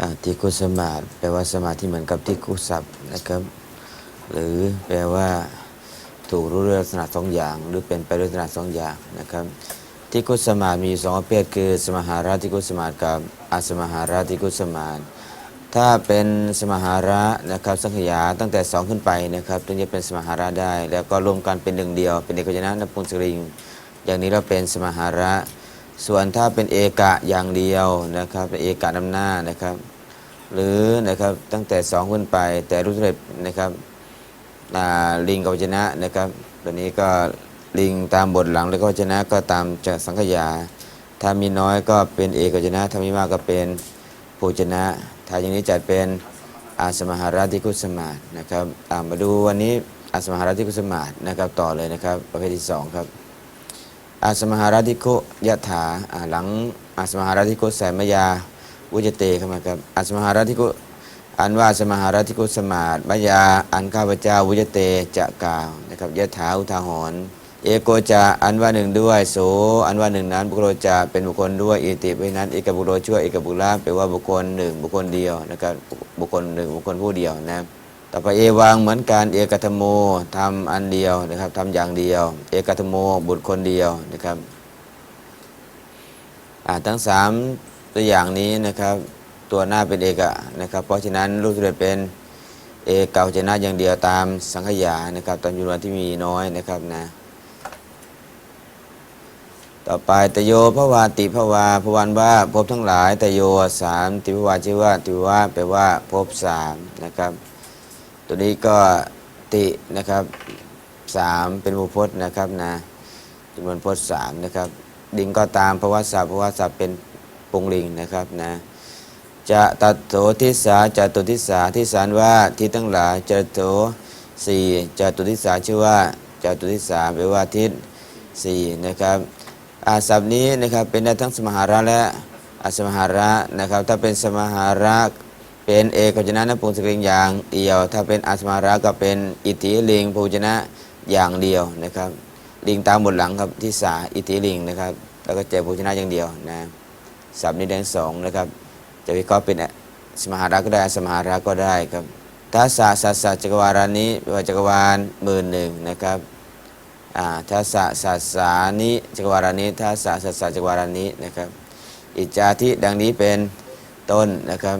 อ่าทิคุสมาธิแปลว่าสมาธิเหมือนกับทิคุศัพท์นะครับหรือแปลว่าถูกรู้ด้วยลักษณะสองอย่าง หรือเป็นไปด้วยลักษณะสองอย่างนะครับทิคุสมาธิมีสองประเภทคือ สมหาราทิคุสมาธิกับอสมหาราทิคุสมาธิถ้าเป็นสมหาระนะครับสังขยาตั้งแต่สองขึ้นไปนะครับถึงจะเป็นสมหาระได้ แล้วก็รวมกันเป็นหนึ่งเดียว เป็นเอกจนะนปุงสริง อย่างนี้เราเป็นสมหาระ ส่วนถ้าเป็นเอกะอย่างเดียวนะครับเป็นเอกะนำหน้านะครับ หรือนะครับตั้งแต่สองขึ้นไปแต่รู้สึกนะครับลิงกับวจนะนะครับตัวนี้ก็ลิงตามบทหลังแล้วก็วจนะก็ตามจากสังขยา ถ้ามีน้อยก็เป็นเอกวจนะ ถ้ามีมากก็เป็นปูจนะ ถ้าอย่างนี้จัดเป็นอาสมหาราธิคุสมาศนะครับตามมาดูวันนี้อาสมหาราธิคุสมาศนะครับต่อเลยนะครับประเภทที่สองครับอาสมหาราธิโกยะถาหลังอาสมหาราธิโกแสมยา จเตเข้ามาครับอาสมหาราธิโกอันว่าสมหาราธิโกสมาดมยาอันข้าพเจ้าวุจเตจะกล่าวนะครับยะถาอุทาหรณ์เอโกจะอันว่าหนึ่งด้วยโสอันว่าหนึ่งนั้นบุคคลจะเป็นบุคคลด้วยอิติเพราะนั้นเอกบุคคลช่วยเอกบุคลาแปลว่าบุคคลหนึ่งบุคคลเดียวนะครับบุคคลหนึ่งบุคคลผู้เดียวนะครับต่อไปเอวังเหมือนการเอกธรรมโมทำอันเดียวนะครับทำอย่างเดียว เอกธรรมโมบุตรคนเดียวนะครับอ่าทั้งสาม ตัวอย่างนี้นะครับ ตัวหน้าเป็นเอกะนะครับ เพราะฉะนั้นรูปสุดเป็นเอกาจนะอย่างเดียวตามสังขยานะครับ ตามจำนวนที่มีน้อยนะครับนะ ต่อไปตโยพระวาติพระวาพระวันว่าพบทั้งหลายตโยสามติพระวาชื่อว่าติว่าแปลว่าพบสามนะครับ ตัวนี้ก็ตินะครับสามเป็นบุพจน์นะครับนะจำนวนพจน์สามนะครับ ดิงก็ตามพราะว่าสัพเพราะว่าสัพเป็น ปุงลิงนะครับนะจะตัดโถทิสาจะตุทิสาทิสานว่าทิศทั้งหลายจะโถสี่จะตุทิสาชื่อว่าจะตุทิสาแปลว่าทิศสี่นะครับอาศัพท์นี้นะครับเป็นได้ทั้งสมหาระและอสมหาระนะครับถ้าเป็นสมหาระเป็นเอกจนะนปุงสกลิงอย่างเดียว ถ้าเป็นอัสมาระก็เป็นอิทธิลิงภูจนะอย่างเดียวนะครับลิงตามบทหลังครับที่สาอิทธิลิงนะครับแล้วก็เจภูชนะอย่างเดียวนะ สับนี้แดงสองนะครับ จะวิเคราะห์เป็นสมหาระก็ได้สมหาระก็ได้ครับทัสสะสัสสะจักรวาลนี้แปลว่าจักรวาลหมื่นหนึ่งนะครับอ่าทัสสะสัสสานิจักรวาลนี้ทัสสะสัสสะจักรวาลนี้นะครับ อิจาทิดังนี้เป็นต้นนะครับ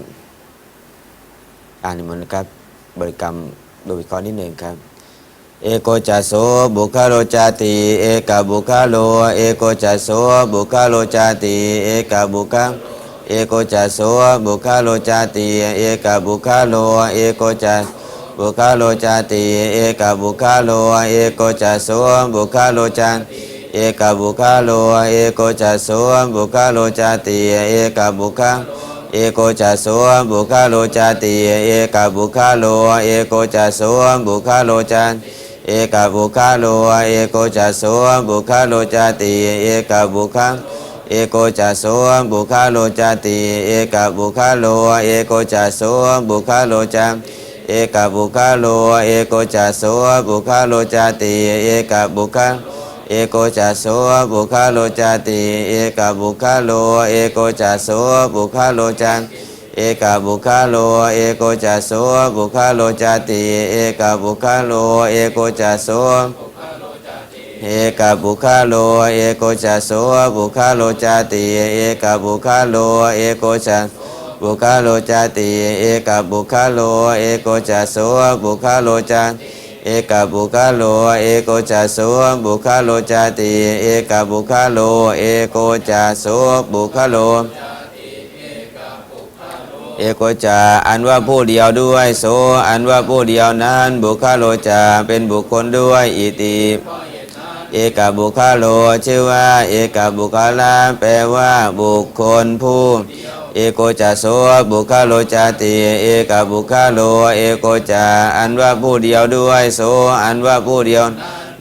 อ่านนิมนนะครับบริกรรมโดยวิเคราะห์นิดหนึ่งครับ เอโกจัสโสบุคโลจาติเอกบุคโลเอโกจัสโสบุคโลจาติเอกบุคาเอโกจัสโสบุคโลจาติเอกบุคโลเอโกจัสบุคโลจาติเอกบุคโลเอโกจัสโสบุคโลจาเอกบุคโลเอโกจัสโสบุคโลจาติเอกบุคเอโกจัสโสบุคโลจาติเอกบุคโลเอโกจัสโสบุคโลจาติ เอกบุคาโลเอโกจัสโสบุคาโลจาติเอกบุคาเอโกจัสโสบุคาโลจาติเอกบุคาโลเอโกจัสโสบุคาโลจาเอกบุคาโลเอโกจัสโสบุคาโลจาติเอกบุคาเอโกจัสโสบุคาโลจาติเอกบุคาโลเอโกจัสโสบุคาโลจันเอกบุคาโล เอโกจัสโสบุคาโลจติ เอกบุคาโล เอโกจัสโสเอกบุคาโล เอโกจัสโสบุคาโลจติ เอกบุคาโล เอโกจัสบุคาโลจติ เอกบุคาโล เอโกจัสโสบุคาโลจันเอกบุคาโล เอโกจัสโสบุคาโลจติ เอกบุคาโล เอโกจัสโสบุคาโล เอโกจาอันว่าผู้เดียวด้วยโสอันว่าผู้เดียวนั้นบุคาโลจาเป็นบุคคลด้วยอิติเอกบุคาโลชื่อว่า เอกบุคาลาแปลว่าบุคคลผู้เอโกจัสโสบุคาโลจาติเอกบุคาโลเอโกจาอันว่าผู้เดียวด้วยโสอันว่าผู้เดียว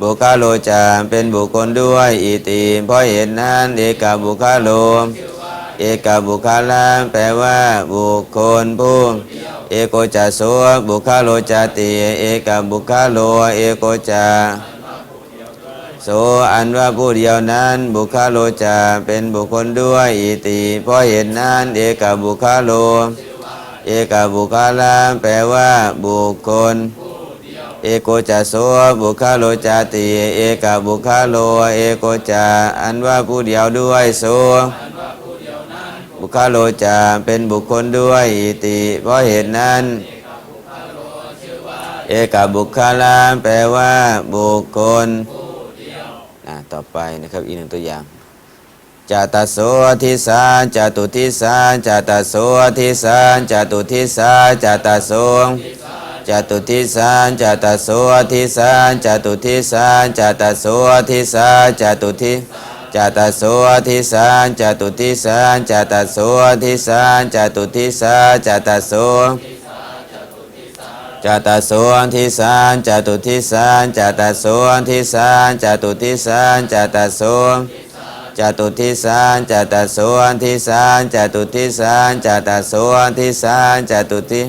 บุคาโลจาเป็นบุคคลด้วยอิติเพราะเหตุนั้นเอกบุคาโล เอกบุคลาแปลว่า บุคคลผู้เอโกจัสโสบุคาโลจติเอกบุคาโลเอโกจาโสอันว่าผู้เดียวนั้นบุคาโลจะเป็นบุคคลด้วยอิติเพราะเหตุนั้นเอกบุคาโล เอกบุคลาแปลว่าบุคคล เอโกจะโสบุคโลจาติเอกบุคโลเอโกจะอันว่าผู้เดียวด้วยโสบุ คโลจะเป็นบุคคลด้วยอิติเพราะเหตุนั้น เอกบุคคลาแปลว่าบุคคลต่อไปนะครับอีกหนึ่งตัวอย่างจาตโสทิสานจาตุทิสานจาตโสทิสานจาตุทิสานจาตโสจตุทิสานจาตโสทิสานจาตุทิสานจาตโสทิสานจาตุทิจา จตัสโสทิสานจตุทิสานจาตโสทิสานจตุทิสานจาตโสจาตโสทิสานจตุทิสานจาตโสทิสานจตุทิสานจาตโสจตุทิสานจตัสโสทิสานจตุทิสานจตัสโสทิสานจตุทิ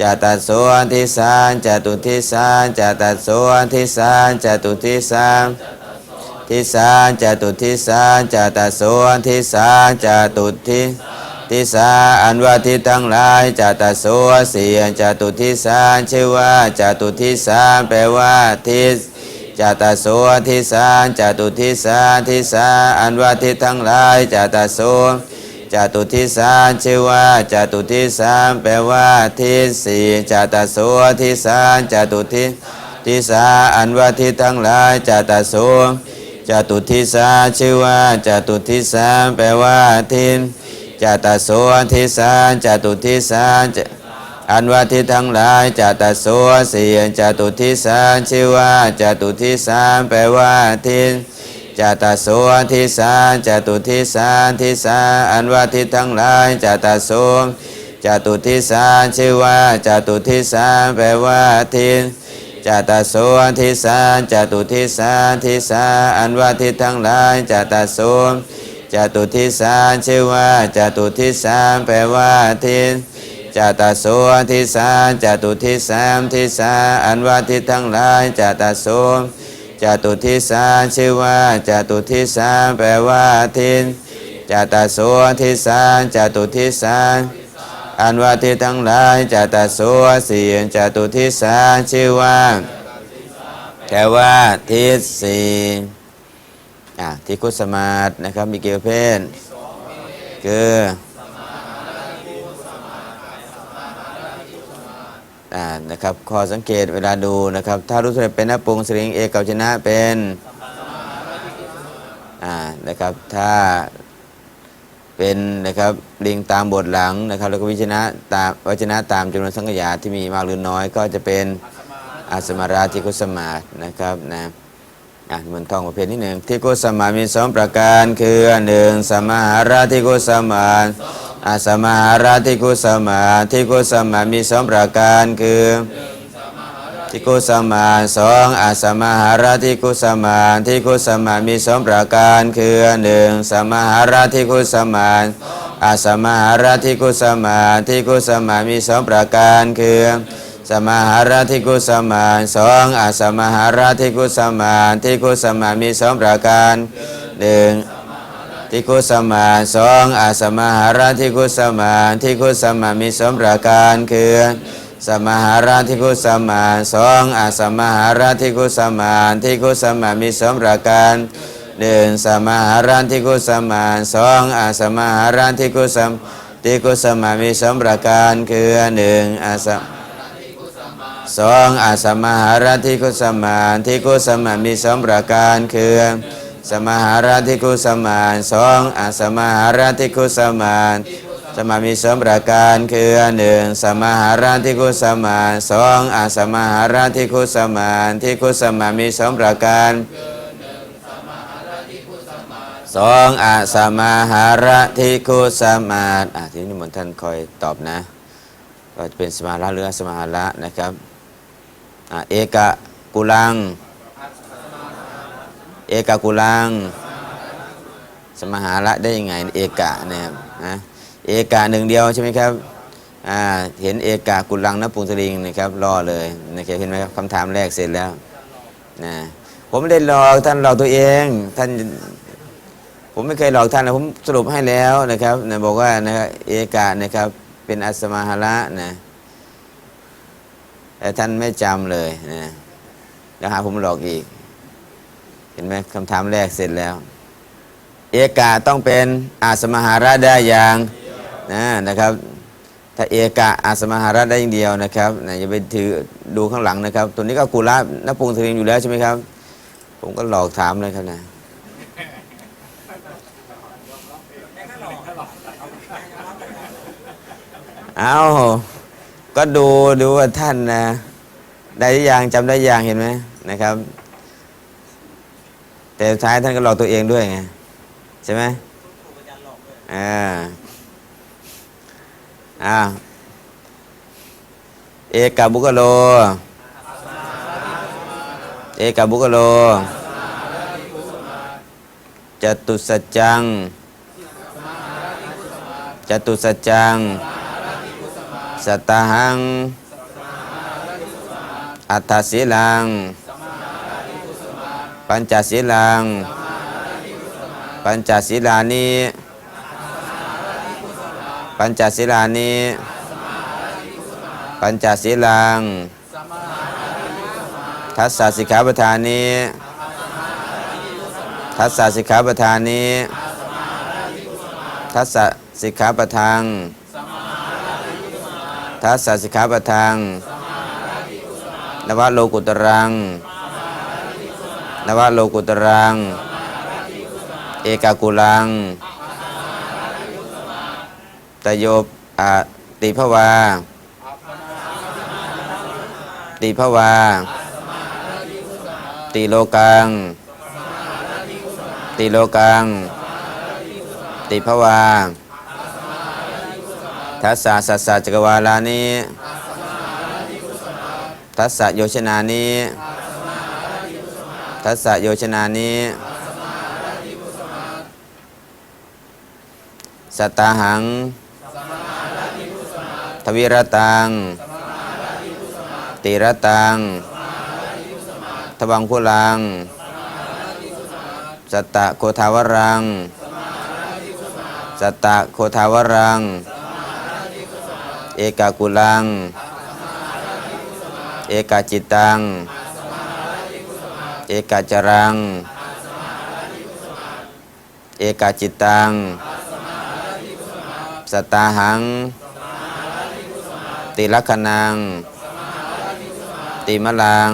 จตัสโสทิสานจตุทิสานจตัสโสทิสานจตุทิสาน ทิสานจตุทิสานจตโสทิสานจตุทิทิสาอันว่าทิทั้งหลายจตโสเสียจตุทิสานชื่อว่าจตุทิสานแปลว่าทิศจาตโสทิสานจาตุทิสานทิสาอันว่าทิทั้งหลายจาตโสจาตุทิสานชื่อว่าจาตุทิสานแปลว่าทิสี่จาตโสทิสานจาตุทิทิสาอันว่าทิทั้งหลายจาตโส จตุทิสาชื่อว่าจตุทิสาแปลว่าทิศจตโสทิสาจตุทิสาอันว่าทิศทั้งหลายจตโสเสียจตุทิสานชื่อว่าจตุทิสานแปลว่าทิศจตโสทิสานจตุทิสานทิสาอันว่าทิศทั้งหลายจตโสจตุทิสานชื่อว่าจตุทิสานแปลว่าทิศ จตโสทิสานจตุทิสานทิสาอันว่าทิทั้งหลายจตโสจตุทิสานชื่อว่าจตุทิสานแปลว่าทิศจตโสทิสาจตุทิสามทิสาอันว่าทิทั้งหลายจตโสจตุทิสาชื่อว่าจตุทิสาแปลว่าทิศจตโสทิสาจตุทิสา อันว่าทิศทั้งหลายจาตโสเสียจะตุทิสาชื่อว่าแปลว่าทิศสี่อะที่คุสมาตนะครับมีกี่ประเภทคืออ่านะครับข้อสังเกตเวลาดูนะครับ ถ้ารู้สึกเป็นนปุงสริงเอกเกาชนะเป็นอ่านะครับถ้า เป็นนะครับลิงตามบทหลังนะครับ แล้วก็วิชนะตามวจนะตามจำนวนสังขยาที่มีมากหรือน้อยก็จะเป็นอาสมาราธิคุสมาสนะครับนะอะมันทองประเภทที่หนึ่งที่กุสมามีสองประการคือหนึ่งสมาหาราธิกุสมาอาสมาหาราธิกุสมาที่กุสมามีสองประการคือ ทิกุสมาสองอาสมาหาราทิกุสมาทิกุสมามีสองประการคือหนึ่งสมาหาราทิกุสมาอาสมาหาราทิกุสมาทิกุสมามีสองประการคือสมาหาราทิกุสมาสองอาสมาหาราทิกุสมาทิกุสมามีสองประการหนึ่งทิคุสมาสองอาสมาหาราทิคุสมาทิคุสมามีสองประการคือ สมหาราทิคุสมาสองอาสมหาราทิคุสมาทิคุสมามีสองประการหนึ่งสมหาราทิคุสมาสองอาสมหาราทิคุสมทิคุสมามีสองประการคือหนึ่งอาสสองอาสมหาราธิคุสมาทิคุสมามีสองประการคือสมหาราธิคุสมาสองอาสมหาราธิคุสมา สมามีสองประการคือหนึ่งสมาหาราธิคุสมานสองอาสมาหาราธิคุสมานทิคุสมามีสองประการสองอาสมาหาราธิคุสมาอะทีนี้มนท่านคอยตอบนะก็จะเป็นสมาระหรืออสมาระนะครับอ่าเอกะกุลัง เอกะกุลัง สมหาระได้ยังไงเอกะเนี่ยนะ เอกะหนึ่งเดียวใช่ไหมครับอ่าเห็นเอกะกุลังนปุงสลิงนะครับรอเลยนะครับเห็นไหมครับคำถามแรกเสร็จแล้วนะผมไม่ได้หลอกท่านหลอกตัวเองท่านผมไม่เคยหลอกท่านนะผมสรุปให้แล้วนะครับนะบอกว่านะครับเอกะนะครับเป็นอัสมาหละนะแต่ท่านไม่จำเลยนะแล้วหาผมหลอกอีก เห็นไหมคำถามแรกเสร็จแล้ว เอกาต้องเป็นอาสมหาระได้อย่าง นะนะครับ ถ้าเอกะอาสมหาระได้อย่างเดียวนะครับนะอย่าไปถือดูข้างหลังนะครับ ตัวนี้ก็กุละนปุงสริงอยู่แล้วใช่ไหมครับ ผมก็หลอกถามเลยครับนะเอาก็ดูดูว่าท่านนะได้อยังจำได้ยังเห็นไหมนะครับ แต่ท้ายท่านก็หลอกตัวเองด้วยไงใช่ไหมอ่า อ่าเอกบุคโล เอกบุคโล จตุสัจจัง จตุสัจจังสัตตหัง อัฏฐศีลัง ปัญจศีลัง ปัญจศีลานิ ปัญจศีลานิปัญจศีลัง ทัสสะสิกขาปทานิทัสสะสิกขาปทานิทัสสะสิกขาปทังทัสสะสิกขาปทังนวโลกุตรัง นวโลกุตรัง เอกากุลัง ตโยอติภวา ติภวา ติโลกัง ติโลกัง ติภวาทัสสะสัสสะจักรวาลานิทัสสะโยชนานิทัสสะโยชนานิสัตตาหัง ทวิรตัง ติรตัง ทวังคุลัง สัตตะโคทาวรัง สัตตะโคทาวรัง เอกากุลัง เอกาจิตัง เอกาจรัง เอกาจิตัง สตตาหัง ติลักขณัง ติมะลัง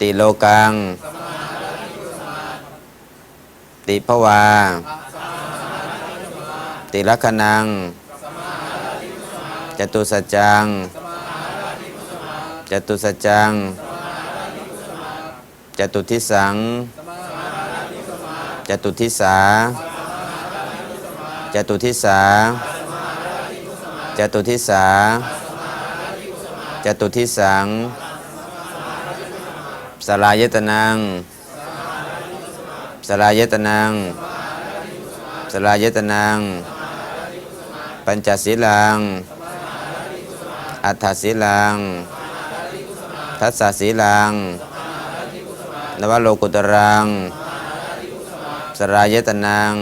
ติโลกัง ติภวา ติลักขณัง จตุสัจจัง จตุสัจจัง จตุทิสัง จตุทิสาจตุทิสา จตุทิสาจตุทิสังสลายตนังสลายตนังสลายตนัง ปัญจศีลัง อัฏฐศีลัง ทัสสะศีลัง นวโลกุตรังสรายตนัง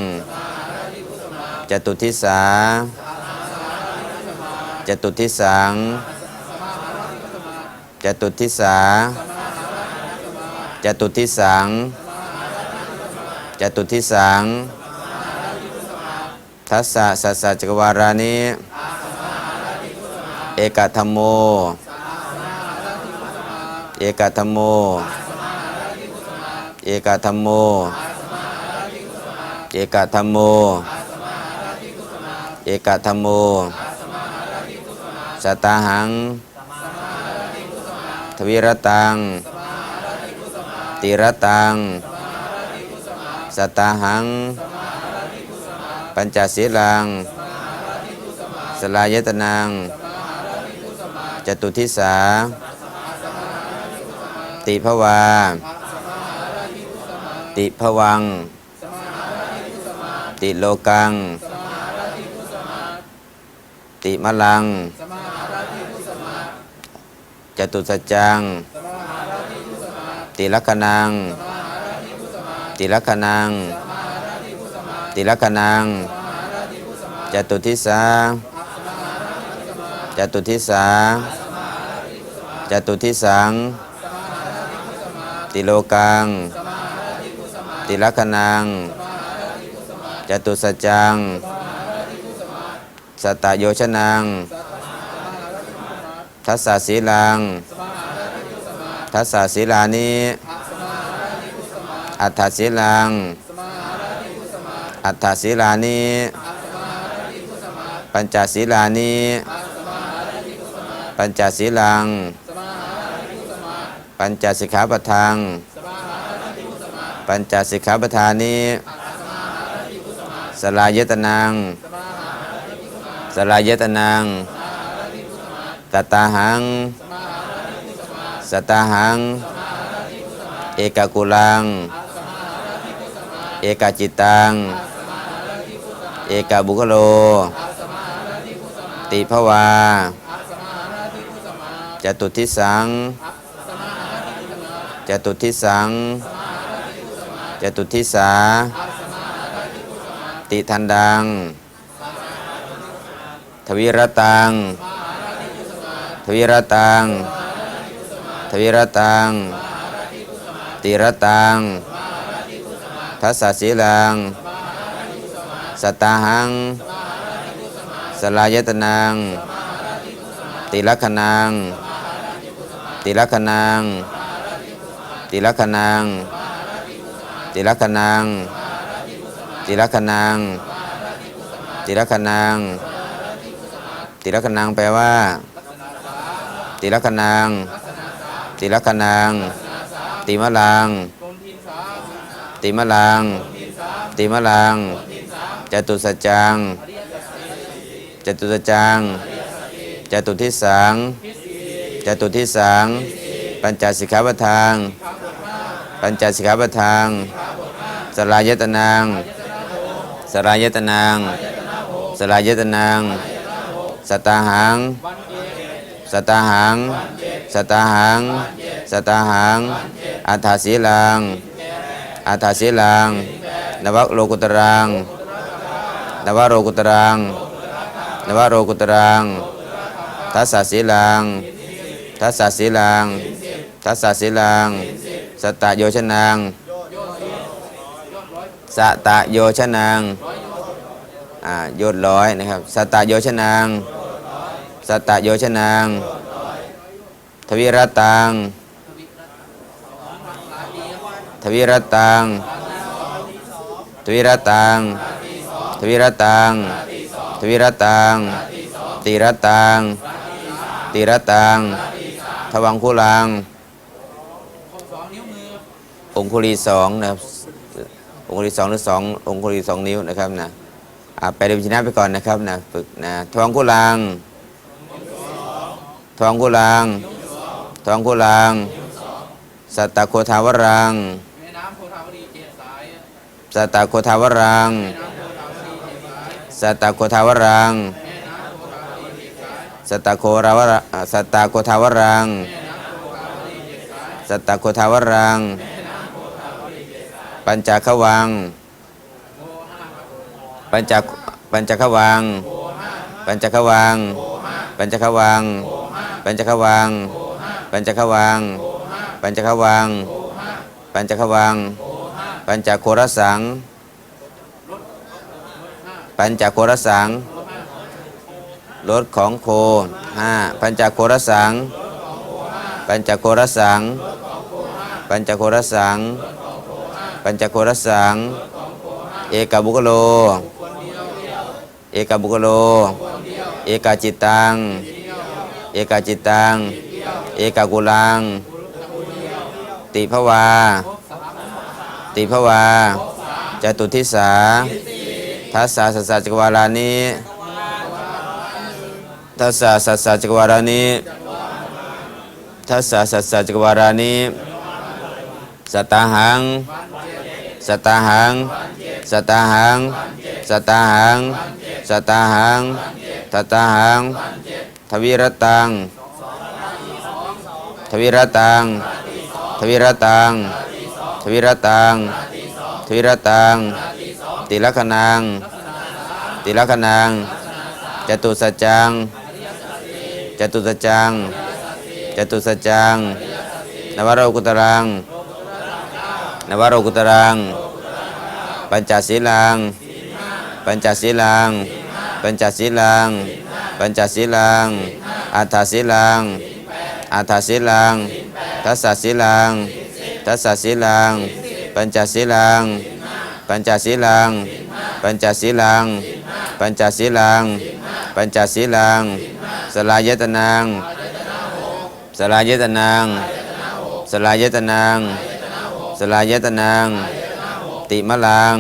จตุทิสา จตุทิสังจตุทิสาจตุทิสังจตุทิสังทัสสะสัสสะจักรวารานิเอกธรรมโม เอกธรรมโม เอกธรรมโม เอกธรรมโม เอกธรรมโม สตาหัง ทวิรตัง ติรตัง สตาหัง ปัญจศีลัง สลายตนัง จตุทิสา ติภวา ติภวัง ติโลกังติมะลัง จตุสัจจัง ติลักขณัง ติลักขณัง ติลักขณัง จตุทิสา จตุทิสา จตุทิสัง ติโลกัง ติลักขณัง จตุสัจจัง สตตโยชนัง ทัสสะสีลัง ทัสสะสีลานิอัฏฐศีลัง อัฏฐศีลานิปัญจศีลานิปัญจศีลัง ปัญจสิกขาปทัง ปัญจสิกขาปทานิสลายตนังสลายตนัง ตตาหัง สตาหัง เอกกุลัง เอกจิตัง เอกบุคโล ติภวาจตุทิสังจตุทิสังจตุทิสา ติทันดัง ทวิรตัง ทวิรตัง ทวิรตัง ติรตัง ทัสสะสีลังสตตาหัง สลายตนัง ติลักขณัง ติลักขณัง ติลักขณัง ติลักขณัง ติลักขณังติลักขณังติลักขณังแปลว่า ติลักขณังติลักขณังติมะลังติมะลังติมะลังจตุสัจจังจตุสัจจังจตุทิสังจตุทิสังปัญจสิกขาปทาง ปัญจสิกขาปทางสลายตนังสลายตนังสลายตนังสตาหัง สตาหัง สตาหัง สตาหัง อัฏฐศีลัง อัฏฐศีลัง นวโลกุตรัง นวโรกุตรัง นวโรกุตรัง ทัสสศีลัง ทัสสศีลัง ทัสสศีลัง สตตโยชนัง สตะโยชนังอ่ายดร้อยนะครับ สตะโยชนัง สตตโยชนังทวิรตัง ทวิรตัง ทวิรตัง ทวิรตัง ทวิรตัง ติรตัง ติรตัง ทวังคุลัง องคุลีสองนะครับ องคุลีสองหรือสององคุลีสองนิ้วนะครับนะไปเดินชนะไปก่อนนะครับนะฝึกนะทวังคุลัง ทวังคุลังทวังคุลังสัตตโคทาวรังแม่น้ำโพธาวดีเจ็ดสายสัตตโคทาวรังสัตตโคทาวรังสัตตโคราวระสัตตโคทาวรังสัตตโคทาวรัง ปัญจขวัง ปัญจปัญจขวัง ปัญจขวัง ปัญจขวัง ปัญจขวัง ปัญจขวัง ปัญจขวัง ปัญจขวัง ปัญจโครสัง ปัญจโครสัง รถของโคห้าปัญจโครสัง ปัญจโครสัง ปัญจโครสัง ปัญจโครสัง เอกบุคโล เอกบุคโล เอกจิตตัง เอกจิตตัง เอกกุลัง ติภวา ติภวาจตุทิสาทัสสะสัสสะจักวาลานิทัสสะสัสสะจักวาลานิทัสสะสัสสะจักวาลานิสตาหัง สตาหัง สตาหัง สตาหัง สตาหัง สตาหัง ทวิรตัง ทวิรตัง ทวิรตัง ทวิรตัง ทวิรตัง ติลักขณังติลักขณังจตุสัจจัง จตุสัจจัง จตุสัจจัง นวโรกุตรัง นวโรกุตรัง ปัญจศีลัง ปัญจศีลัง ปัญจศีลัง ปัญจศีลัง อัฏฐศีลัง อัฏฐศีลัง ทัสสศีลัง ทัสสศีลัง ปัญจศีลัง ปัญจศีลัง ปัญจศีลัง ปัญจศีลัง ปัญจศีลัง สลายตนังสลายตนังสลายตนังสลายตนังติมะลัง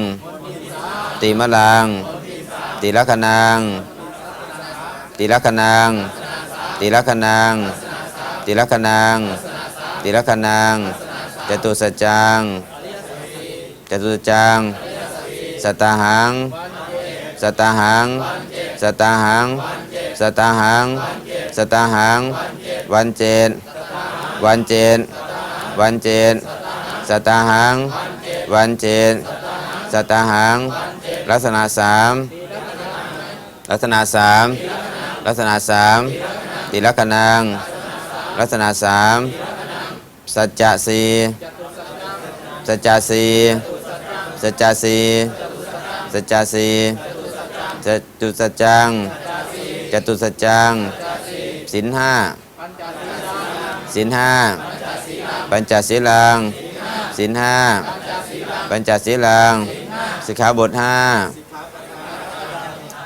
ติมะลัง ติลักขณัง ติลักขณังติลักขณังติลักขณังติลักขณังจตุสัจจังจตุสัจจังสัตตาหังสัตตาหังสัตตาหังสัตตาหังสัตตาหังวันเจนวันเจนวันเจนสัตตาหังวันเจนสัตตาหังลักษณะสามลักษณะสาม ลักษณะสามติลักขณัง ลักษณะสามสัจจะสีสัจจะสีสัจจะสีสัจจะสีจตุสัจจังจตุสัจจังสินห้าสินห้าปัญจศีลังสินห้าปัญจศีลังสิกขาบทห้า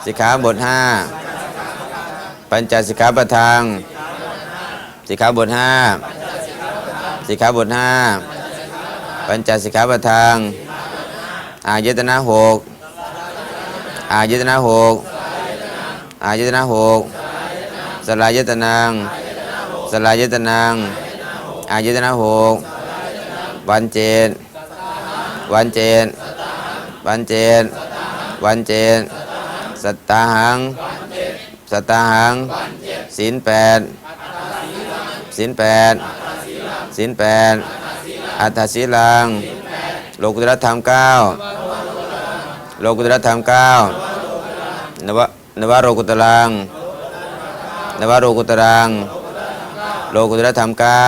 สิกขาบทห้า ปัญจสิกขาประทางสิกขาบทห้าสิกขาบทห้าปัญจสิกขาประทางอายตนะหกอายตนะหกอายตนะหกสลายตนังสลายตนังอายตนะหกวันเจนวันเจนวันเจนวันเจนสัตตาหัง สตาหังศีลแปดศีลแปดศีลแปดอัตถศีลัง โลกุตรธรรมเก้าโลกุตรธรรมเก้านวะนวโรกุตรังนวโรกุตรัง โลกุตรธรรมเก้า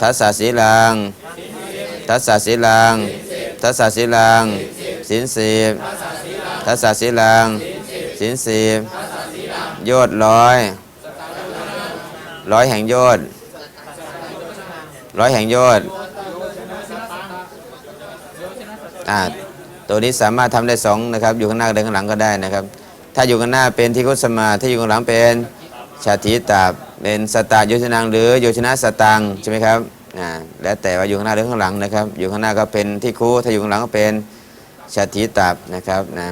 ทัสสะศีลัง ทัสสะศีลัง ทัสสะศีลังศีลสิบทัสสะศีลังศีลสิบ โยอดร้อยร้อยแห่งโยอดร้อยแห่งโยอดอ่าตัวนี้สามารถทำได้สองนะครับ อยู่ข้างหน้าเดินข้างหลังก็ได้นะครับ ถ้าอยู่ข้างหน้าเป็นที่คุสมาถ้าอยู่ข้างหลังเป็นชาติตาเป็นสตาโยชนังหรือโยชนะสตังใช่ไหมครับอ่าแล้วแต่ว่าอยู่ข้างหน้าหรือข้างหลังนะครับ อยู่ข้างหน้าก็เป็นที่คุถ้าอยู่ข้างหลังก็เป็นชาติตานะครับนะ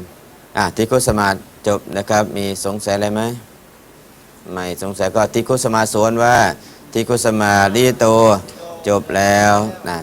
อ่าที่คุสมา จบนะครับ มีสงสัยอะไรไหมไม่สงสัยก็ที่คุสมาสวนว่าที่คุสมาลีโตจบแล้วนะ